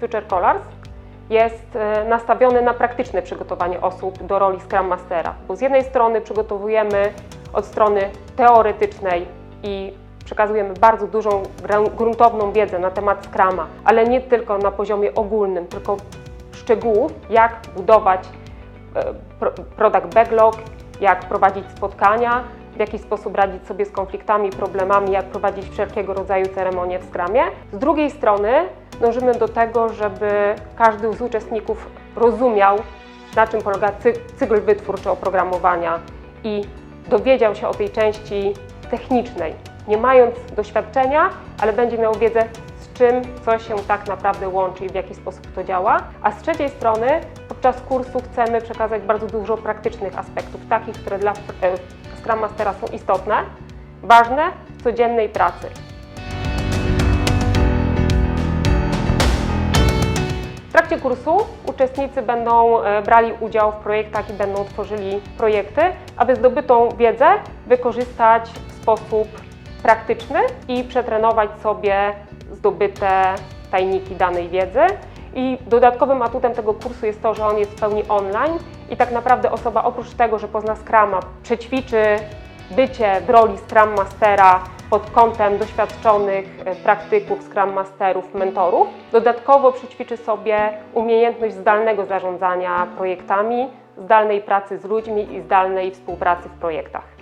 Future Colors jest e, nastawiony na praktyczne przygotowanie osób do roli Scrum Mastera. Bo z jednej strony przygotowujemy od strony teoretycznej i przekazujemy bardzo dużą, gruntowną wiedzę na temat Scrama, ale nie tylko na poziomie ogólnym, tylko szczegółów, jak budować e, pro- product backlog, jak prowadzić spotkania, w jaki sposób radzić sobie z konfliktami, problemami, jak prowadzić wszelkiego rodzaju ceremonie w Scrumie. Z drugiej strony dążymy do tego, żeby każdy z uczestników rozumiał, na czym polega cy- cykl wytwórczy oprogramowania i dowiedział się o tej części technicznej, nie mając doświadczenia, ale będzie miał wiedzę, z czym co się tak naprawdę łączy i w jaki sposób to działa. A z trzeciej strony, podczas kursu chcemy przekazać bardzo dużo praktycznych aspektów, takich, które dla e, Scrum Mastera są istotne, ważne w codziennej pracy. Trakcie kursu uczestnicy będą e, brali udział w projektach i będą tworzyli projekty, aby zdobytą wiedzę wykorzystać w sposób praktyczny i przetrenować sobie zdobyte tajniki danej wiedzy. I dodatkowym atutem tego kursu jest to, że on jest w pełni online i tak naprawdę osoba oprócz tego, że pozna Scrama, przećwiczy bycie w roli Scrum Mastera pod kątem doświadczonych e, praktyków, Scrum Masterów, mentorów. Dodatkowo przećwiczy sobie umiejętność zdalnego zarządzania projektami, zdalnej pracy z ludźmi i zdalnej współpracy w projektach.